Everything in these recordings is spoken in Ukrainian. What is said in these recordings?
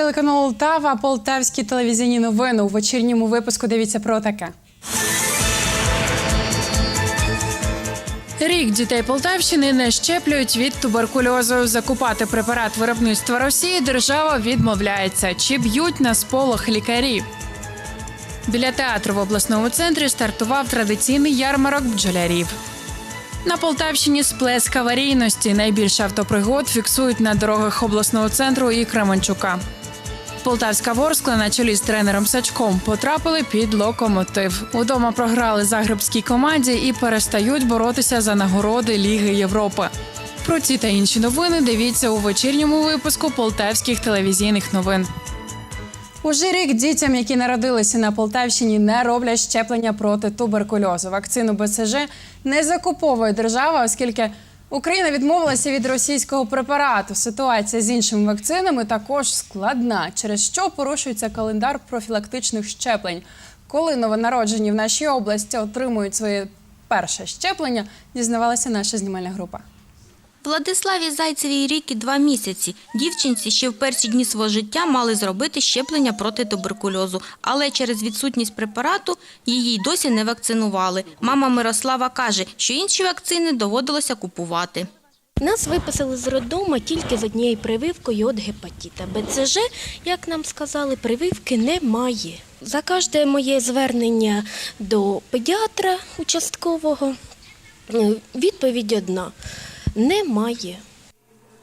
телеканалу Лтава. Полтавські телевізійні новини. У вечірньому випуску дивіться про таке. Рік дітей Полтавщини не щеплюють від туберкульозу. Закупати препарат виробництва Росії держава відмовляється. Чи б'ють на сполох лікарі? Біля театру в обласному центрі стартував традиційний ярмарок бджолярів. На Полтавщині сплеск аварійності. Найбільше автопригод фіксують на дорогах обласного центру і Кременчука. Полтавська Ворскла на чолі з тренером Сачком потрапили під локомотив. Удома програли загребській команді і перестають боротися за нагороди Ліги Європи. Про ці та інші новини дивіться у вечірньому випуску полтавських телевізійних новин. Уже рік дітям, які народилися на Полтавщині, не роблять щеплення проти туберкульозу. Вакцину БЦЖ не закуповує держава, оскільки Україна відмовилася від російського препарату. Ситуація з іншими вакцинами також складна, через що порушується календар профілактичних щеплень. Коли новонароджені в нашій області отримують своє перше щеплення, дізнавалася наша знімальна група. Владиславі Зайцевій рік і два місяці. Дівчинці ще в перші дні свого життя мали зробити щеплення проти туберкульозу, але через відсутність препарату її досі не вакцинували. Мама Мирослава каже, що інші вакцини доводилося купувати. Нас виписали з роддому тільки з однією прививкою від гепатита. БЦЖ, як нам сказали, прививки немає. За кожне моє звернення до педіатра участкового е, відповідь одна немає.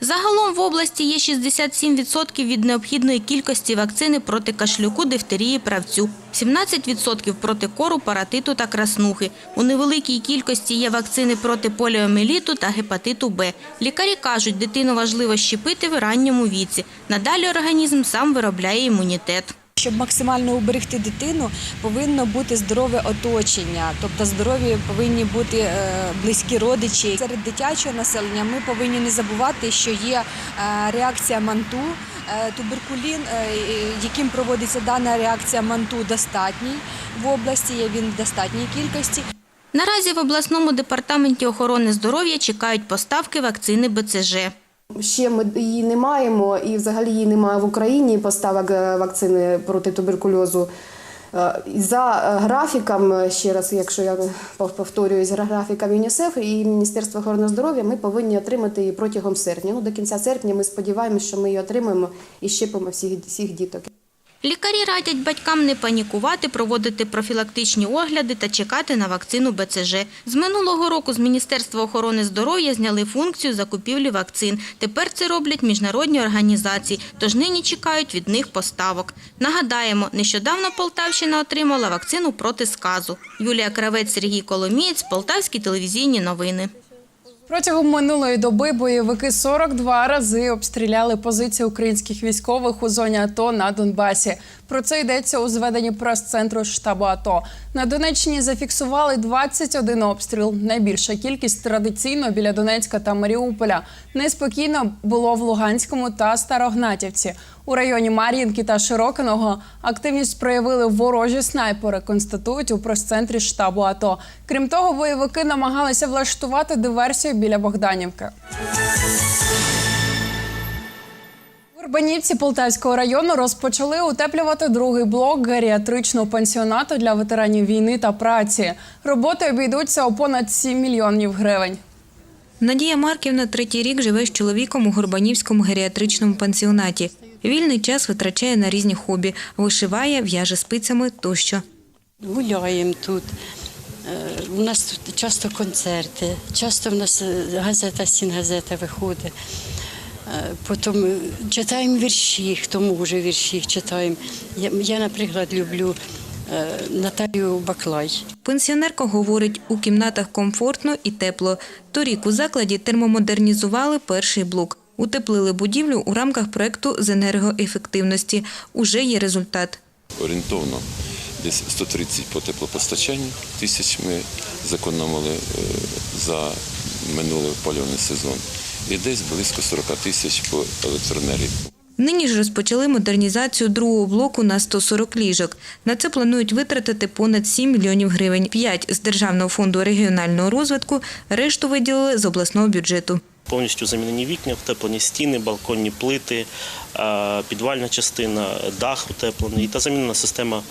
Загалом в області є 67% від необхідної кількості вакцини проти кашлюку, дифтерії, правцю, 17% проти кору, паратиту та краснухи. У невеликій кількості є вакцини проти поліомеліту та гепатиту Б. Лікарі кажуть, дитину важливо щепити в ранньому віці. Надалі організм сам виробляє імунітет. Щоб максимально уберегти дитину, повинно бути здорове оточення, тобто здорові повинні бути е, близькі родичі. Серед дитячого населення ми повинні не забувати, що є е, реакція манту. Е, Туберкулін, яким проводиться дана реакція манту, достатній в області. Є він в достатній кількості. Наразі в обласному департаменті охорони здоров'я чекають поставки вакцини БЦЖ. Ще ми її не маємо, і взагалі її немає в Україні поставок е, вакцини проти туберкульозу. Е, За е, графіком, ще раз, якщо я повторюю, за графіком ЮНІСЕФ і Міністерства охорони здоров'я, ми повинні отримати її протягом серпня. Ну, до кінця серпня ми сподіваємося, що ми її отримаємо і щепимо всіх, всіх діток. Лікарі радять батькам не панікувати, проводити профілактичні огляди та чекати на вакцину БЦЖ. З минулого року з Міністерства охорони здоров'я зняли функцію закупівлі вакцин. Тепер це роблять міжнародні організації, тож нині чекають від них поставок. Нагадаємо, нещодавно Полтавщина отримала вакцину проти сказу. Юлія Кравець, Сергій Коломієць, Полтавські телевізійні новини. Протягом минулої доби бойовики 42 рази обстріляли позиції українських військових у зоні АТО на Донбасі. Про це йдеться у зведенні прес-центру штабу АТО. На Донеччині зафіксували 21 обстріл. Найбільша кількість традиційно біля Донецька та Маріуполя. Неспокійно було в Луганському та Старогнатівці. У районі Мар'їнки та Широкиного активність проявили ворожі снайпери, констатують у прес-центрі штабу АТО. Крім того, бойовики намагалися влаштувати диверсію біля Богданівки. В Урбанівці Полтавського району розпочали утеплювати другий блок геріатричного пансіонату для ветеранів війни та праці. Роботи обійдуться у понад 7 мільйонів гривень. Надія Марківна третій рік живе з чоловіком у Горбанівському геріатричному пансіонаті. Вільний час витрачає на різні хобі, вишиває, в'яже спицями тощо. Гуляємо тут. Е, У нас тут часто концерти, часто в нас е, газета «Сінгазета» виходить. Е, Потім е, читаємо вірші, хто може вірші читаємо. Я, я наприклад, люблю е, Наталію Баклай. Пенсіонерка говорить, у кімнатах комфортно і тепло. Торік у закладі термомодернізували перший блок. Утеплили будівлю у рамках проекту з енергоефективності. Уже є результат. орієнтовно десь 130 по теплопостачанню тисяч ми зекономили е, за минулий опалювальний сезон. І десь близько 40 тисяч по електроенергії. Нині ж розпочали модернізацію другого блоку на 140 ліжок. На це планують витратити понад 7 мільйонів гривень. 5 з Державного фонду регіонального розвитку, решту виділили з обласного бюджету. Повністю замінені вікна, утеплені стіни, балконні плити, підвальна частина, дах утеплений та замінена система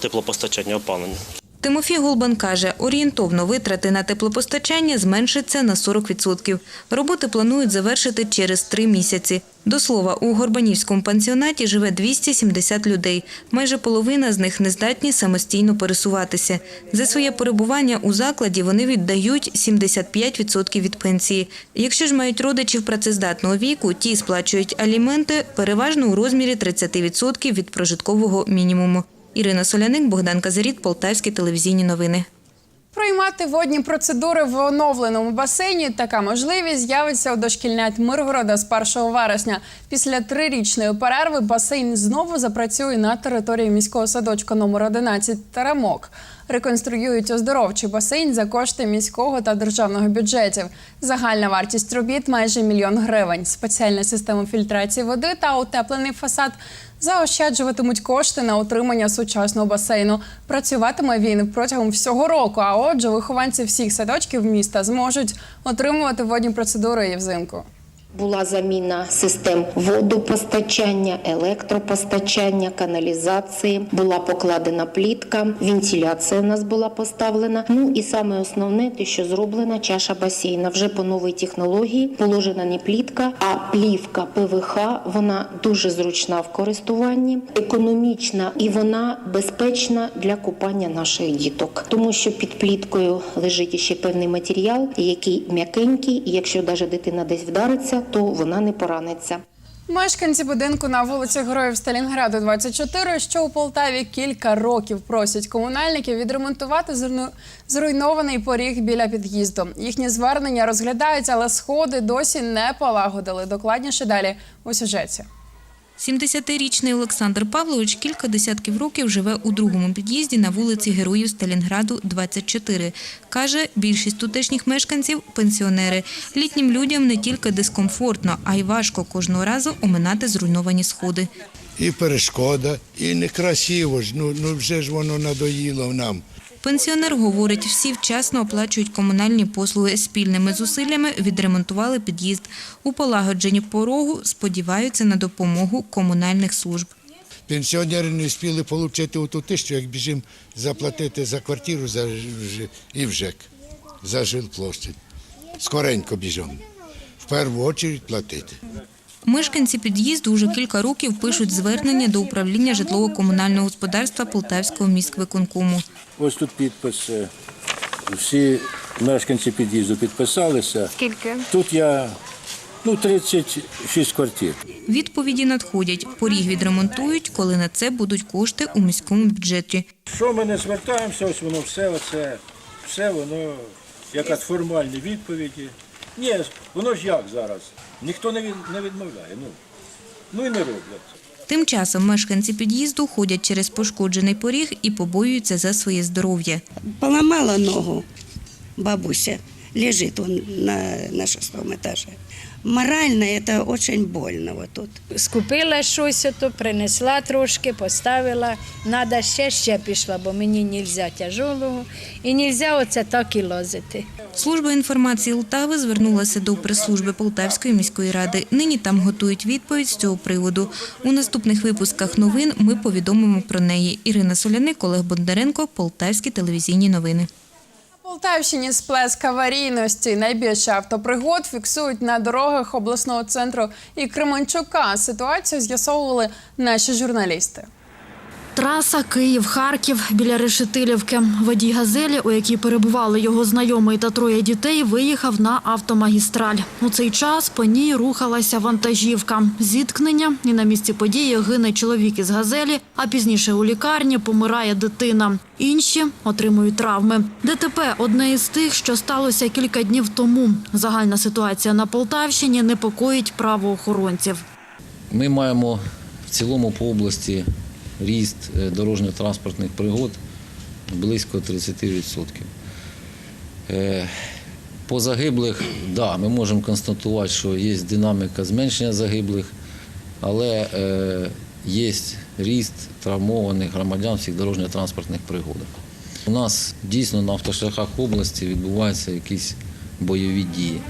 теплопостачання опалення. Тимофій Голбан каже, орієнтовно витрати на теплопостачання зменшаться на 40%. Роботи планують завершити через три місяці. До слова, у Горбанівському пансіонаті живе 270 людей. Майже половина з них не здатні самостійно пересуватися. За своє перебування у закладі вони віддають 75% від пенсії. Якщо ж мають родичів працездатного віку, ті сплачують аліменти переважно у розмірі 30% від прожиткового мінімуму. Ірина Соляник, Богдан Казаріт, Полтавські телевізійні новини. Приймати водні процедури в оновленому басейні. Така можливість з'явиться у дошкільнят Миргорода з 1 вересня. Після трирічної перерви басейн знову запрацює на території міського садочка номер 11 Теремок. Реконструюють оздоровчий басейн за кошти міського та державного бюджетів. Загальна вартість робіт майже мільйон гривень. Спеціальна система фільтрації води та утеплений фасад заощаджуватимуть кошти на утримання сучасного басейну. Працюватиме він протягом всього року. А отже, вихованці всіх садочків міста зможуть отримувати водні процедури і взимку. Була заміна систем водопостачання, електропостачання, каналізації. Була покладена плітка, вентиляція у нас була поставлена. Ну і саме основне, те, що зроблена чаша басейна. Вже по новій технології положена не плітка, а плівка ПВХ. Вона дуже зручна в користуванні, економічна і вона безпечна для купання наших діток, тому що під пліткою лежить ще певний матеріал, який м'якенький, і якщо навіть дитина десь вдариться, то вона не пораниться. Мешканці будинку на вулиці Героїв Сталінграду 24, що у Полтаві кілька років просять комунальників відремонтувати зруйнований поріг біля під'їзду. Їхні звернення розглядаються, але сходи досі не полагодили. Докладніше далі у сюжеті. 70-річний Олександр Павлович кілька десятків років живе у другому під'їзді на вулиці Героїв Сталінграду, 24. Каже, більшість тутешніх мешканців – пенсіонери. Літнім людям не тільки дискомфортно, а й важко кожного разу оминати зруйновані сходи. і перешкода, і некрасиво ж. Ну, ну вже ж воно надоїло нам. Пенсіонер говорить, всі вчасно оплачують комунальні послуги. Спільними зусиллями відремонтували під'їзд. У полагодженні порогу сподіваються на допомогу комунальних служб. Пенсіонери не встигли отримати оту тисячу, як біжимо заплатити за квартиру за і в ЖЕК, за жилплощадь. Скоренько біжимо. В першу чергу платити. Мешканці під'їзду вже кілька років пишуть звернення до управління житлово-комунального господарства Полтавського міськвиконкому. Ось тут підпис. е, Всі мешканці під'їзду підписалися. Скільки? Тут я ну, 36 квартир. Відповіді надходять. Поріг відремонтують, коли на це будуть кошти у міському бюджеті. Що ми не звертаємося, ось воно все, оце, все воно, як от формальні відповіді. Ні, воно ж як зараз? Ніхто не, від, не відмовляє. Ну, ну і не роблять. Тим часом мешканці під'їзду ходять через пошкоджений поріг і побоюються за своє здоров'я. Поламала ногу бабуся, лежить он на, на шостому этаже. Морально это очень больно вот тут. Скупила щось, ото, принесла трошки, поставила. Надо ще, ще пішла, бо мені не можна тяжелого. І не можна оце так і лозити. Служба інформації Лтави звернулася до прес-служби Полтавської міської ради. Нині там готують відповідь з цього приводу. У наступних випусках новин ми повідомимо про неї. Ірина Соляник, Олег Бондаренко, Полтавські телевізійні новини. Полтавщині сплеск аварійності. Найбільше автопригод фіксують на дорогах обласного центру і Кременчука. Ситуацію з'ясовували наші журналісти. Траса Київ-Харків біля Решетилівки. Водій газелі, у якій перебували його знайомий та троє дітей, виїхав на автомагістраль. У цей час по ній рухалася вантажівка. Зіткнення і на місці події гине чоловік із газелі, а пізніше у лікарні помирає дитина. Інші отримують травми. ДТП – одне із тих, що сталося кілька днів тому. Загальна ситуація на Полтавщині непокоїть правоохоронців. Ми маємо в цілому по області ріст е, дорожньо-транспортних пригод близько 30%. Е, По загиблих, да, ми можемо констатувати, що є динаміка зменшення загиблих, але е, є ріст травмованих громадян всіх дорожньо-транспортних пригодах. У нас дійсно на автошляхах області відбуваються якісь бойові дії.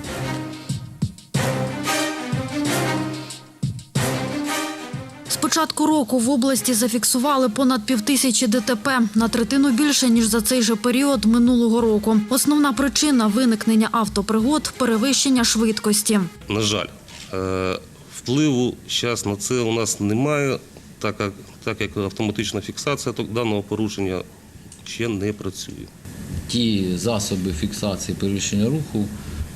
Початку року в області зафіксували понад півтисячі ДТП на третину більше ніж за цей же період минулого року. Основна причина виникнення автопригод перевищення швидкості. На жаль, е, впливу зараз на це у нас немає, так як, так як автоматична фіксація даного порушення ще не працює. Ті засоби фіксації перевищення руху,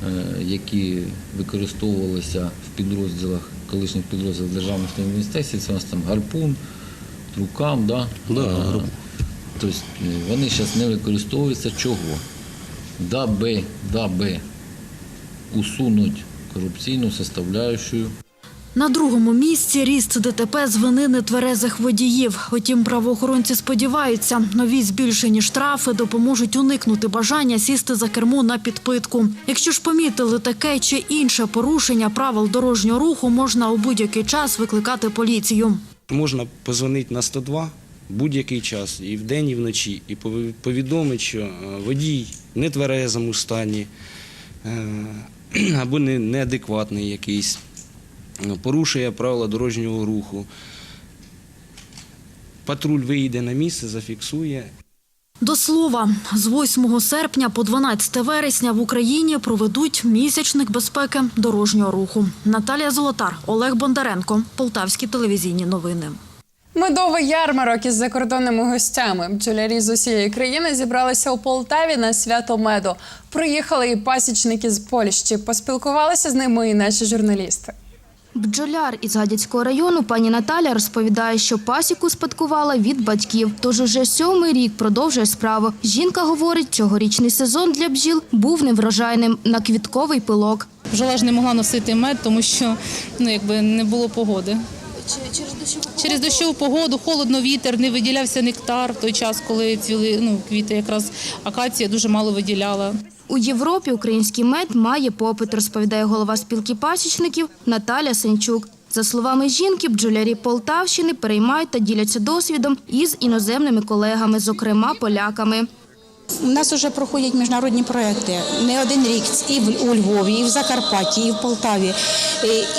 е, які використовувалися в підрозділах, колишніх підрозділів державних інвестицій, це у нас там гарпун, трукам, да? Да. Тобто е, вони зараз не використовуються чого? Даби, даби усунуть корупційну составляющую На другому місці ріст ДТП з вини нетверезих водіїв. Утім, правоохоронці сподіваються, нові збільшені штрафи допоможуть уникнути бажання сісти за кермо на підпитку. Якщо ж помітили таке чи інше порушення правил дорожнього руху, можна у будь-який час викликати поліцію. Можна позвонити на 102 будь-який час, і вдень, і вночі, і повідомити, що е, водій в нетверезому стані е, або неадекватний якийсь, порушує правила дорожнього руху. Патруль виїде на місце, зафіксує До слова, з 8 серпня по 12 вересня в Україні проведуть місячник безпеки дорожнього руху. Наталія Золотар, Олег Бондаренко, Полтавські телевізійні новини. Медовий ярмарок із закордонними гостями. Бджолярі з усієї країни зібралися у Полтаві на свято меду. Приїхали і пасічники з Польщі. Поспілкувалися з ними і наші журналісти. Бджоляр із Гадяцького району пані Наталя розповідає, що пасіку спадкувала від батьків, тож уже сьомий рік продовжує справу. Жінка говорить, цьогорічний сезон для бджіл був неврожайним на квітковий пилок. Бджола ж не могла носити мед, тому що ну, якби не було погоди. Через дощову Через дощову погоду, холодно, вітер, не виділявся нектар в той час, коли цвіли ну, квіти, якраз акація дуже мало виділяла. У Європі український мед має попит, розповідає голова спілки пасічників Наталя Сенчук. За словами жінки, бджолярі Полтавщини переймають та діляться досвідом із іноземними колегами, зокрема поляками. У нас вже проходять міжнародні проекти не один рік і у Львові, і в Закарпатті, і в Полтаві.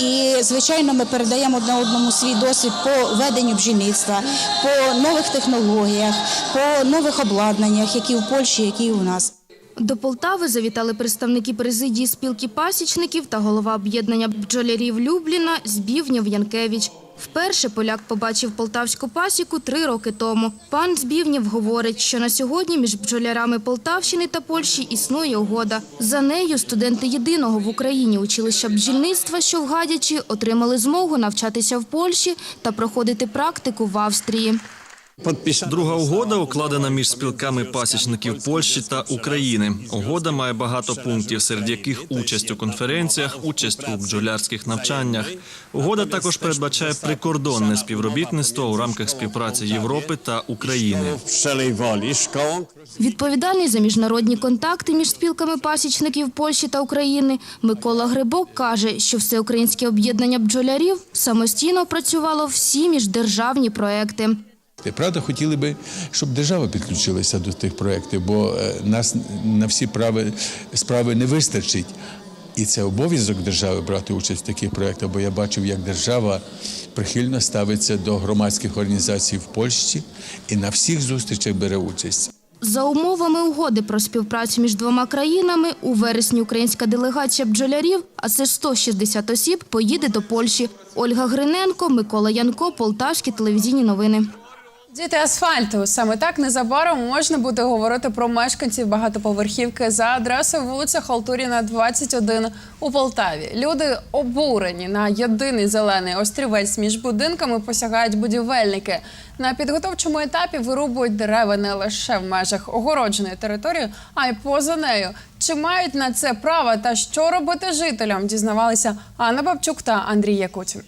І, звичайно, ми передаємо одне одному свій досвід по веденню бджільництва, по нових технологіях, по нових обладнаннях, які в Польщі, які у нас. До Полтави завітали представники президії спілки пасічників та голова об'єднання бджолярів Любліна Збівнєв Янкевич. Вперше поляк побачив полтавську пасіку три роки тому. Пан Збівнєв говорить, що на сьогодні між бджолярами Полтавщини та Польщі існує угода. За нею студенти єдиного в Україні училища бджільництва, що в Гадячі, отримали змогу навчатися в Польщі та проходити практику в Австрії. Друга угода укладена між спілками пасічників Польщі та України. Угода має багато пунктів, серед яких участь у конференціях, участь у бджолярських навчаннях. Угода також передбачає прикордонне співробітництво у рамках співпраці Європи та України. Відповідальний за міжнародні контакти між спілками пасічників Польщі та України Микола Грибок каже, що всеукраїнське об'єднання бджолярів самостійно опрацювало всі міждержавні проекти. Правда, хотіли би, щоб держава підключилася до тих проєктів, бо е, нас на всі прави, справи не вистачить. І це обов'язок держави брати участь в таких проєктах, бо я бачив, як держава прихильно ставиться до громадських організацій в Польщі і на всіх зустрічах бере участь. За умовами угоди про співпрацю між двома країнами, у вересні українська делегація бджолярів, а це 160 осіб, поїде до Польщі. Ольга Гриненко, Микола Янко, Полтавські телевізійні новини. Діти асфальту саме так незабаром можна буде говорити про мешканців багатоповерхівки за адресою вулиця Халтуріна, 21 у Полтаві. Люди обурені на єдиний зелений острівець між будинками посягають будівельники. На підготовчому етапі вирубують дерева не лише в межах огородженої території, а й поза нею. Чи мають на це право та що робити жителям? Дізнавалися Анна Бабчук та Андрій Якутін.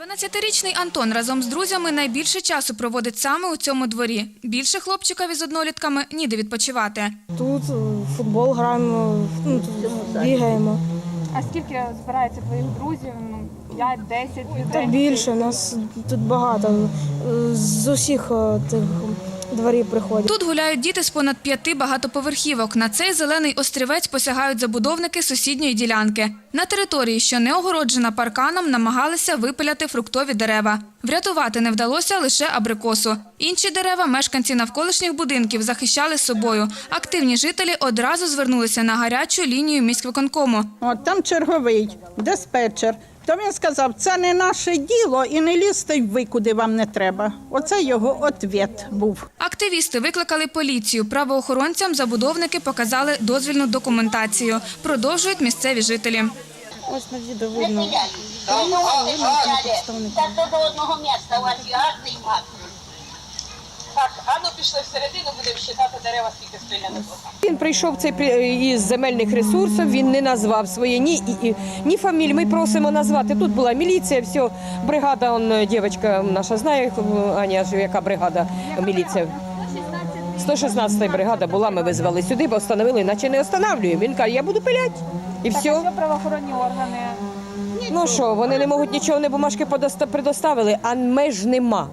12-річний Антон разом з друзями найбільше часу проводить саме у цьому дворі. Більше хлопчикові з однолітками ніде відпочивати. Тут е, футбол граємо, ну, бігаємо. А скільки збирається твоїх друзів? Ну, 5-10 людей? Та більше, нас тут багато. Е, З усіх е, тих дворі приходять. Тут гуляють діти з понад п'яти багатоповерхівок. На цей зелений острівець посягають забудовники сусідньої ділянки. На території, що не огороджена парканом, намагалися випиляти фруктові дерева. Врятувати не вдалося лише абрикосу. Інші дерева мешканці навколишніх будинків захищали собою. Активні жителі одразу звернулися на гарячу лінію міськвиконкому. От там черговий диспетчер. То він сказав, це не наше діло і не лізьте ви, куди вам не треба. Оце його отвіт був. Активісти викликали поліцію. Правоохоронцям забудовники показали дозвільну документацію. Продовжують місцеві жителі. Ось на відео видно. Так до одного місця у вас гарний мат. Так, а ну пішли всередину, будемо считати дерева, скільки спиляних. Він прийшов цей із земельних ресурсів, він не назвав своє ні, і- ні фамілії. Ми просимо назвати. Тут була міліція, все, бригада, он, дівчинка наша знає, Аня, ж яка бригада міліція. 116 бригада була, ми визвали сюди, бо встановили, наче не встановлюємо. Він каже, я буду пиляти. І Так, все. а що правоохоронні органи? Ну що, вони не можуть нічого, не бумажки предоставили, а меж нема.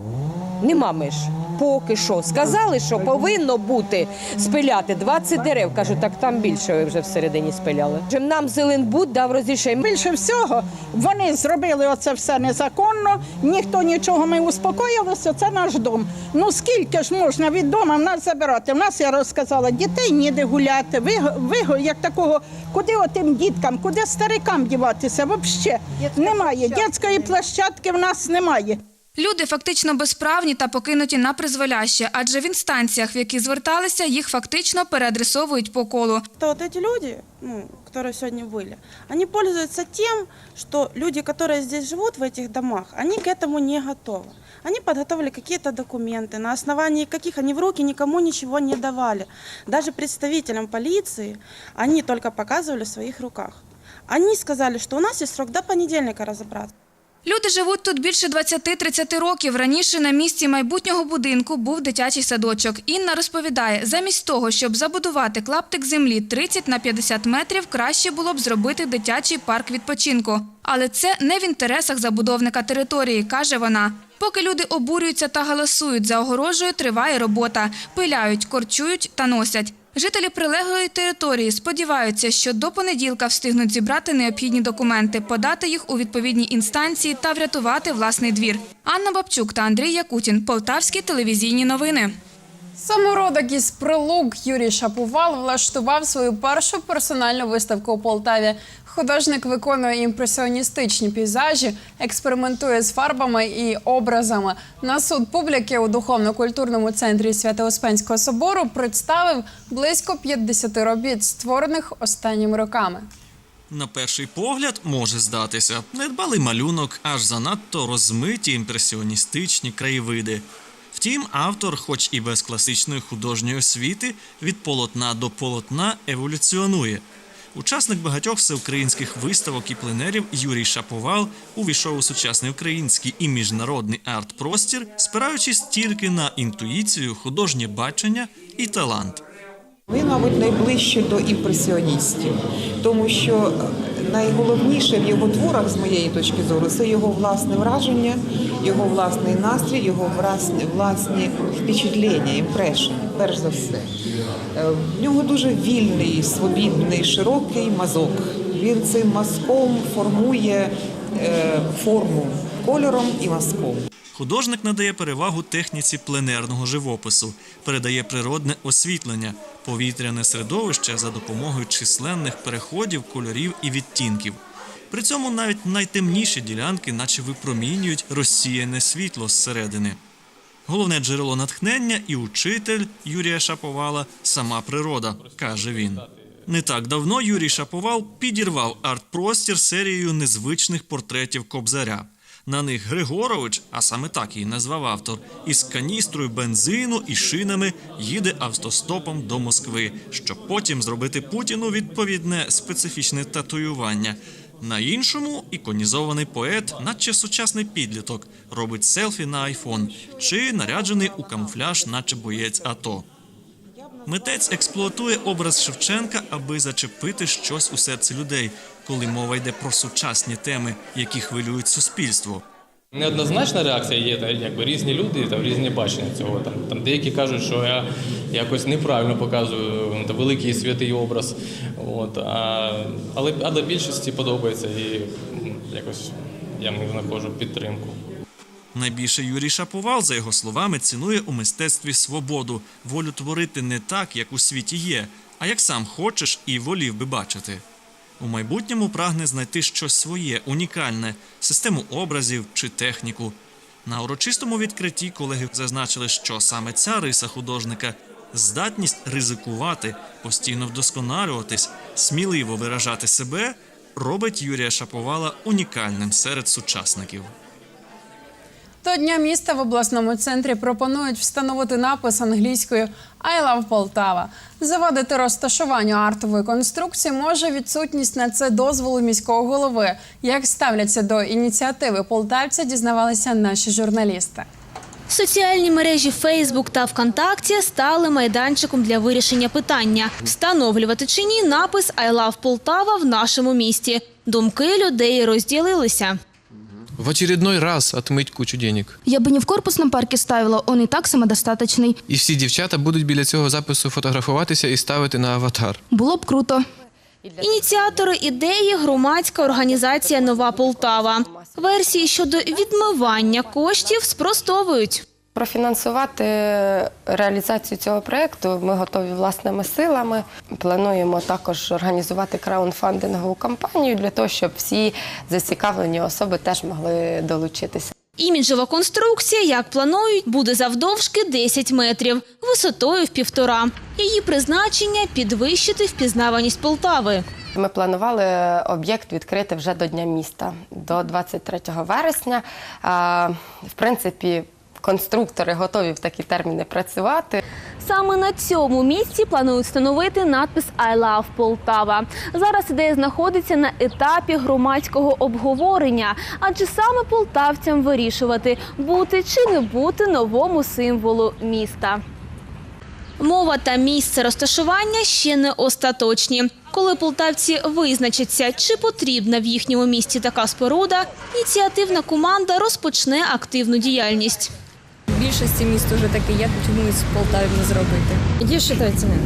Нема меж. Поки що. Сказали, що повинно бути спиляти 20 дерев. Кажу, так там більше ви вже всередині спиляли. Нам Зеленбуд дав розрішення. Більше всього вони зробили оце все незаконно, ніхто нічого, ми успокоїлися, це наш дом. Ну скільки ж можна від дому в нас забирати? В нас, я розказала, дітей ніде гуляти. Ви, ви як такого, куди отим діткам, куди старикам діватися? Взагалі немає. Дитячої площадки в нас немає. Люди фактично безправні та покинуті на призволяще, адже в інстанціях, в які зверталися, їх фактично переадресовують по колу. То вот эти люди, ну, которые сегодня были, они пользуются тем, что люди, которые здесь живут, в этих домах, они к этому не готовы. Они подготовили какие-то документы, на основании каких они в руки никому ничего не давали. Даже представителям полиции они только показывали в своих руках. Они сказали, что у нас есть срок до понедельника разобраться. Люди живуть тут більше 20-30 років. Раніше на місці майбутнього будинку був дитячий садочок. Інна розповідає, замість того, щоб забудувати клаптик землі 30 на 50 метрів, краще було б зробити дитячий парк відпочинку. Але це не в інтересах забудовника території, каже вона. Поки люди обурюються та галасують за огорожею, триває робота. Пиляють, корчують та носять. Жителі прилеглої території сподіваються, що до понеділка встигнуть зібрати необхідні документи, подати їх у відповідні інстанції та врятувати власний двір. Анна Бабчук та Андрій Якутін. Полтавські телевізійні новини. Самородок із прилук Юрій Шапувал влаштував свою першу персональну виставку у Полтаві. Художник виконує імпресіоністичні пейзажі, експериментує з фарбами і образами. На суд публіки у духовно-культурному центрі Свято-Успенського собору представив близько 50 робіт, створених останніми роками. На перший погляд може здатися недбалий малюнок, аж занадто розмиті імпресіоністичні краєвиди. Втім, автор, хоч і без класичної художньої освіти, від полотна до полотна еволюціонує. Учасник багатьох всеукраїнських виставок і пленерів Юрій Шаповал увійшов у сучасний український і міжнародний арт-простір, спираючись тільки на інтуїцію, художнє бачення і талант. Він, мабуть, найближче до імпресіоністів, тому що найголовніше в його творах, з моєї точки зору, це його власне враження, його власний настрій, його власні, впечатлення, імпрешені, перш за все. Е, В нього дуже вільний, свобідний, широкий мазок. Він цим мазком формує е, форму кольором і мазком. Художник надає перевагу техніці пленерного живопису, передає природне освітлення, повітряне середовище за допомогою численних переходів, кольорів і відтінків. При цьому навіть найтемніші ділянки, наче випромінюють розсіяне світло зсередини. Головне джерело натхнення і учитель Юрія Шаповала сама природа, каже він. Не так давно Юрій Шаповал підірвав арт-простір серією незвичних портретів Кобзаря. На них Григорович, а саме так її назвав автор, із каністрою бензину і шинами їде автостопом до Москви, щоб потім зробити Путіну відповідне специфічне татуювання. На іншому іконізований поет, наче сучасний підліток, робить селфі на айфон чи наряджений у камуфляж, наче боєць АТО. Митець експлуатує образ Шевченка, аби зачепити щось у серці людей, коли мова йде про сучасні теми, які хвилюють суспільство. Неоднозначна реакція є, та, якби різні люди, там, різні бачення цього. Там, там деякі кажуть, що я якось неправильно показую та, великий святий образ. От, а, але, але більшості подобається і якось я в знаходжу підтримку. Найбільше Юрій Шаповал, за його словами, цінує у мистецтві свободу, волю творити не так, як у світі є, а як сам хочеш і волів би бачити. У майбутньому прагне знайти щось своє, унікальне, систему образів чи техніку. На урочистому відкритті колеги зазначили, що саме ця риса художника здатність ризикувати, постійно вдосконалюватись, сміливо виражати себе робить Юрія Шаповала унікальним серед сучасників. До Дня міста в обласному центрі пропонують встановити напис англійською «I love Полтава». Завадити розташуванню артової конструкції може відсутність на це дозволу міського голови. Як ставляться до ініціативи полтавця, дізнавалися наші журналісти. Соціальні мережі Фейсбук та ВКонтакті стали майданчиком для вирішення питання: встановлювати чи ні напис «I love Полтава» в нашому місті. Думки людей розділилися. В очередной раз отмыть кучу денег. Я бы не в корпусном парке ставила, он і так самодостаточний. І всі дівчата будуть біля цього запису фотографуватися і ставити на аватар. Було б круто. Ініціатори ідеї громадська організація Нова Полтава. Версії щодо відмивання коштів спростовують. Профінансувати реалізацію цього проєкту ми готові власними силами. Плануємо також організувати краундфандингову кампанію для того, щоб всі зацікавлені особи теж могли долучитися. Іміджова конструкція, як планують, буде завдовжки 10 метрів, висотою в півтора. Її призначення підвищити впізнаваність Полтави. Ми планували об'єкт відкрити вже до Дня міста, до 23 вересня. В принципі, конструктори готові в такі терміни працювати. Саме на цьому місці планують встановити надпис «I love Полтава». Зараз ідея знаходиться на етапі громадського обговорення, адже саме полтавцям вирішувати, бути чи не бути новому символу міста. Мова та місце розташування ще не остаточні. Коли полтавці визначаться, чи потрібна в їхньому місті така споруда, ініціативна команда розпочне активну діяльність. Більшості міст вже таке є, чомусь в Полтаві не зробити. Є що ціни.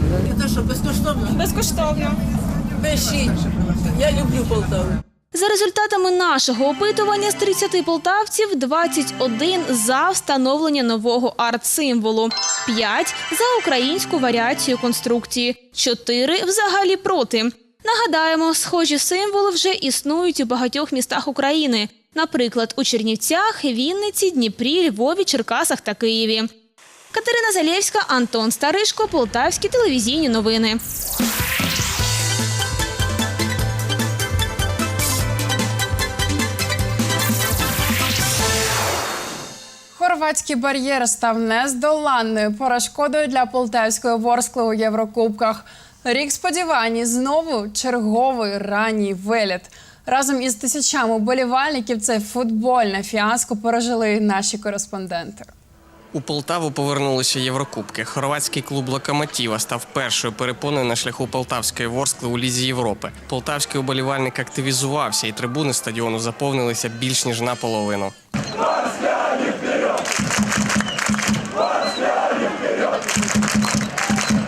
Це що, безкоштовно? Безкоштовно. Пишіть. Я люблю Полтаву. За результатами нашого опитування з 30 полтавців 21 за встановлення нового арт-символу, 5 за українську варіацію конструкції, 4 взагалі проти. Нагадаємо, схожі символи вже існують у багатьох містах України, наприклад, у Чернівцях, Вінниці, Дніпрі, Львові, Черкасах та Києві. Катерина Залєвська, Антон Старишко, Полтавські телевізійні новини. Хорватський бар'єр став нездоланною перешкодою для полтавської ворскли у Єврокубках. Рік сподівань знову черговий ранній виліт. Разом із тисячами болівальників це футбольне фіаско пережили наші кореспонденти. У Полтаву повернулися Єврокубки. Хорватський клуб Локомотіва став першою перепоною на шляху Полтавської Ворскли у Лізі Європи. Полтавський уболівальник активізувався, і трибуни стадіону заповнилися більш ніж наполовину.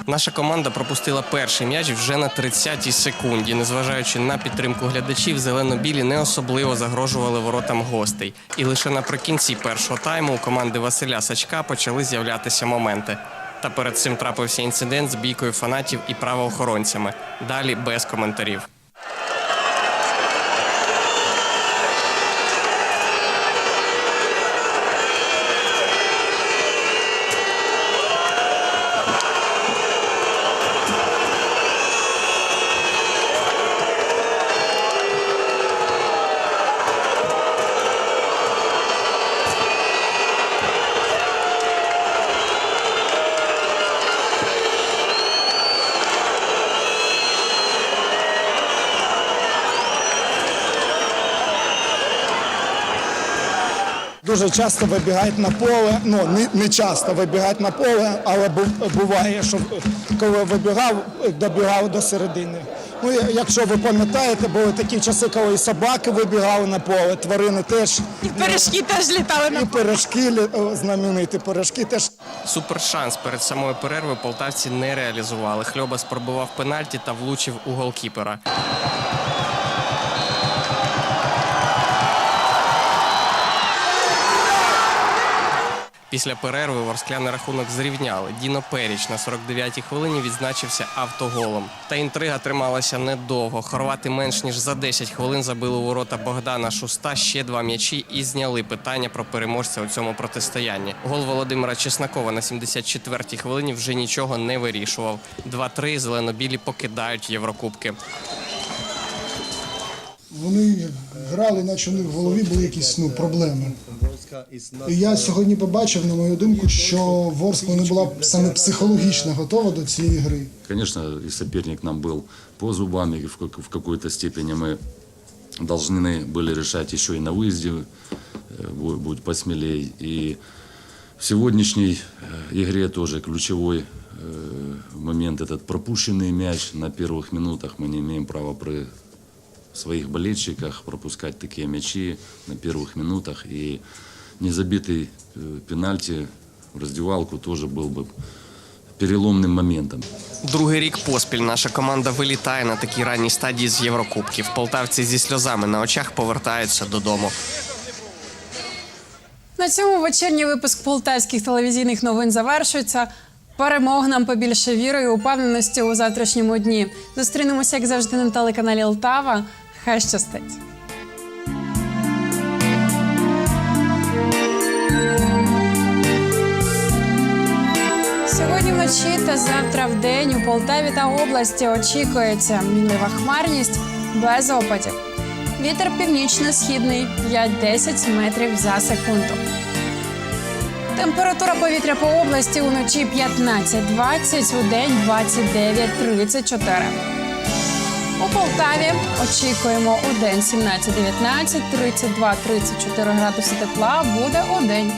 Наша команда пропустила перший м'яч вже на 30-й секунді. Незважаючи на підтримку глядачів, зелено-білі не особливо загрожували воротам гостей. І лише наприкінці першого тайму у команди Василя Сачка почали з'являтися моменти. Та перед цим трапився інцидент з бійкою фанатів і правоохоронцями. Далі без коментарів. Дуже часто вибігають на поле, ну не, не часто вибігають на поле, але бу- буває, що коли вибігав, добігав до середини Ну, якщо ви пам'ятаєте, були такі часи, коли і собаки вибігали на поле, тварини теж. І пиріжки теж літали на І пиріжки, знамениті пиріжки теж. Супершанс перед самою перервою полтавці не реалізували. Хльобас пробивав пенальті та влучив у голкіпера. Після перерви ворскляни рахунок зрівняли. Діно Періч на 49-й хвилині відзначився автоголом. Та інтрига трималася недовго. Хорвати менш ніж за 10 хвилин забили у ворота Богдана Шуста ще два м'ячі і зняли питання про переможця у цьому протистоянні. Гол Володимира Чеснокова на 74-й хвилині вже нічого не вирішував. 2-3 зеленобілі покидають Єврокубки. Вони грали, наче у в голові були якісь ну, проблеми. І я сьогодні побачив, на мою думку, що Ворскла не була саме психологічно готова до цієї гри. Конечно, и соперник нам был по зубам, и в как- в какой-то степени мы должны были решать еще и на выезде, э, бу- будь посмелей. И в сегодняшней э, игре тоже ключевой э, момент этот пропущенный мяч на первых минутах. Мы не имеем права при своих болельщиках пропускать такие мячи на первых минутах. И незабитый э, пенальти в раздевалку тоже был бы переломным моментом. Другий рік поспіль наша команда вилітає на такій ранній стадії з Єврокубків. Полтавці зі сльозами на очах повертаються додому. На цьому вечірній випуск полтавських телевізійних новин завершується. Перемог нам побільше віри і упевненості у завтрашньому дні. Зустрінемося, як завжди, на телеканалі Лтава. Хай щастить! Вночі та завтра в день у Полтаві та області очікується мінлива хмарність без опадів. Вітер північно-східний 5-10 метрів за секунду. Температура повітря по області уночі 15-20, у день 29-34. У Полтаві очікуємо у день 17-19, 32-34 градуси тепла буде у день.